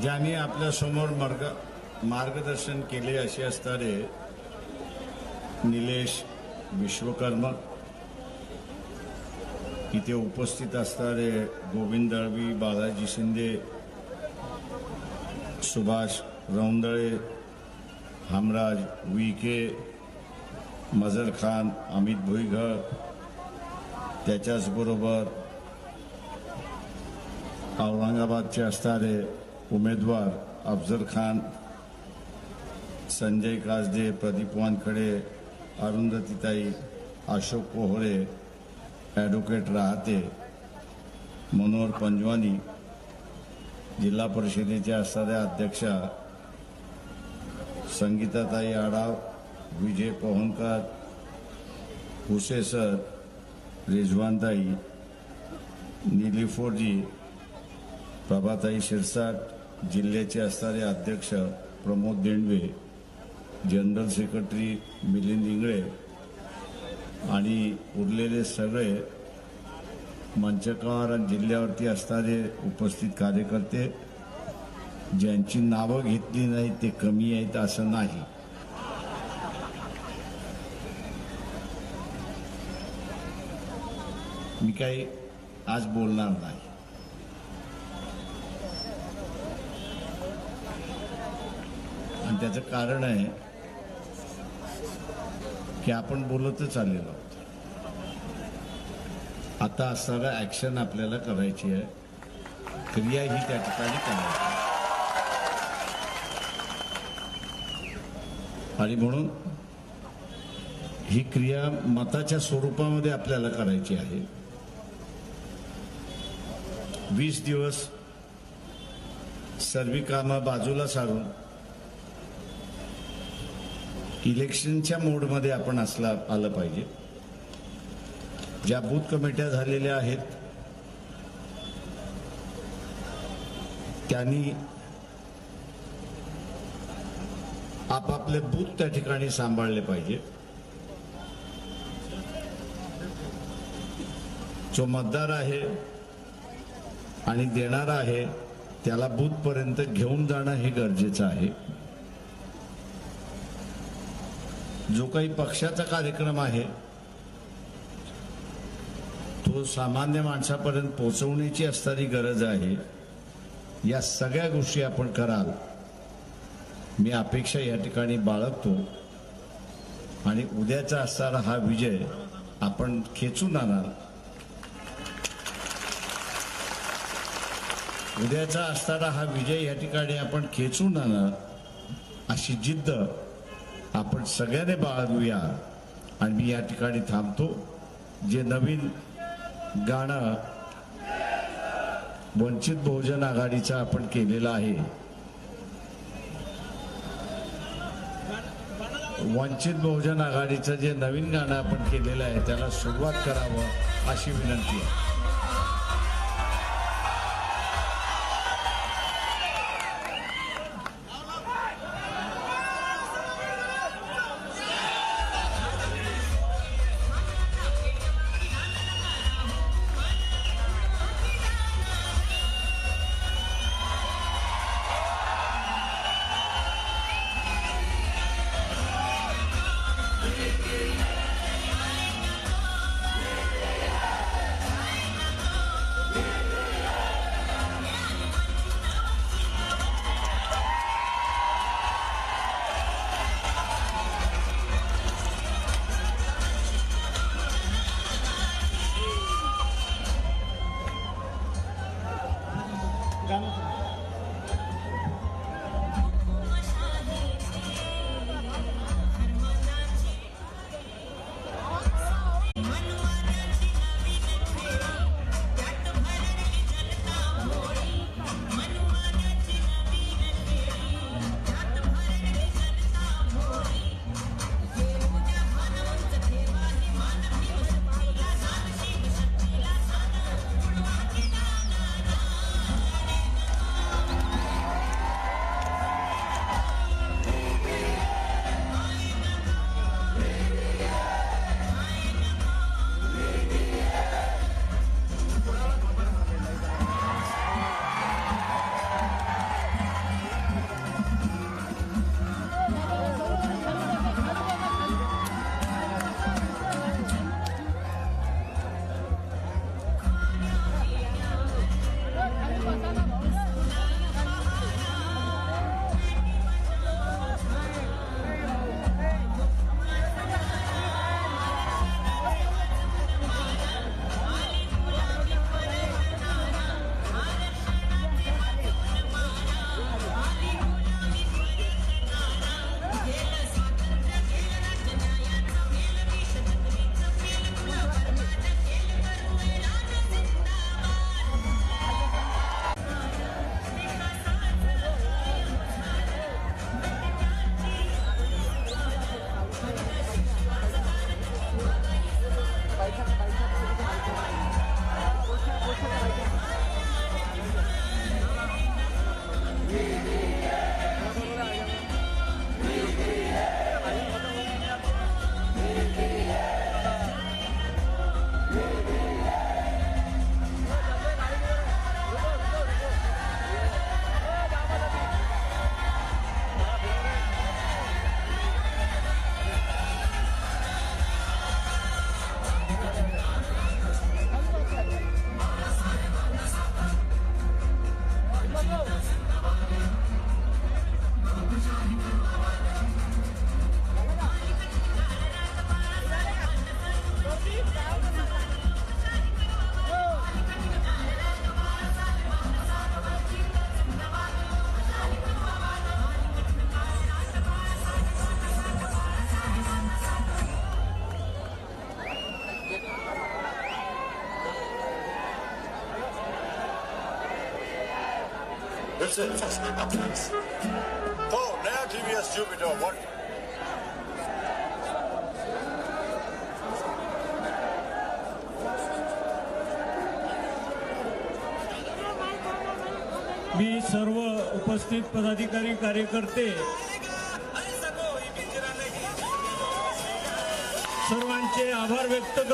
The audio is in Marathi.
ज्यांनी आपल्यासमोर मार्ग मार्गदर्शन केले असे असणारे निलेश विश्वकर्मा इथे उपस्थित असणारे गोविंद दळवी बालाजी शिंदे सुभाष रौंदळे हमराज विके मजर खान अमित भुईघर त्याच्याचबरोबर औरंगाबादचे असणारे उमेदवार अफजल खान संजय कासदे प्रदीप वानखडे अरुंधतीताई अशोक पोहरे ॲडव्होकेट राहते. मनोहर पंजवानी जिल्हा परिषदेच्या असणाऱ्या अध्यक्षा संगीताताई आडाव विजय पोहनकर हुसेसर रिजवानताई निलीफोरजी प्रभाताई शिरसाट जिल्ह्याचे असणारे अध्यक्ष प्रमोद देंडवे जनरल सेक्रेटरी मिलिंद इंगळे आणि उरलेले सगळे मंचकावर आणि जिल्ह्यावरती असणारे उपस्थित कार्यकर्ते ज्यांची नावं घेतली नाही ते कमी आहेत असं नाही. मी काही आज बोलणार नाही. त्याचं कारण आहे की आपण बोलतच आलेलो आहोत. आता असणारं ऍक्शन आपल्याला करायची आहे. क्रिया ही त्या ठिकाणी करायची आहे. आणि म्हणून ही क्रिया मताच्या स्वरूपामध्ये आपल्याला करायची आहे. वीस दिवस सर्वी कामं बाजूला सारून इलेक्शनच्या मोडमध्ये आपण असला आलं पाहिजे. ज्या बूथ कमिट्या झालेल्या आहेत त्यांनी आपापले बूथ त्या ठिकाणी सांभाळले पाहिजे. जो मतदार आहे आणि देणारा आहे त्याला बूथपर्यंत घेऊन जाणं हे गरजेचं आहे. जो काही पक्षाचा कार्यक्रम आहे तो सामान्य माणसापर्यंत पोहोचवण्याची असणारी गरज आहे या सगळ्या गोष्टी आपण कराल. मी अपेक्षा या ठिकाणी बाळगतो. आणि उद्याचा असणारा हा विजय आपण खेचून आणाल उद्याचा असणारा हा विजय या ठिकाणी आपण खेचून आणणार अशी जिद्द आपण सगळ्याने बाळगूया आणि मी या ठिकाणी थांबतो. जे नवीन गाणं वंचित बहुजन आघाडीचं आपण केलेलं आहे. वंचित बहुजन आघाडीचं जे नवीन गाणं आपण केलेलं आहे त्याला सुरुवात करावं अशी विनंती आहे. तो नया टीवीएस जुपिटर वन मी सर्व उपस्थित पदाधिकारी कार्यकर्ते सर्वांचे आभार व्यक्त करतो.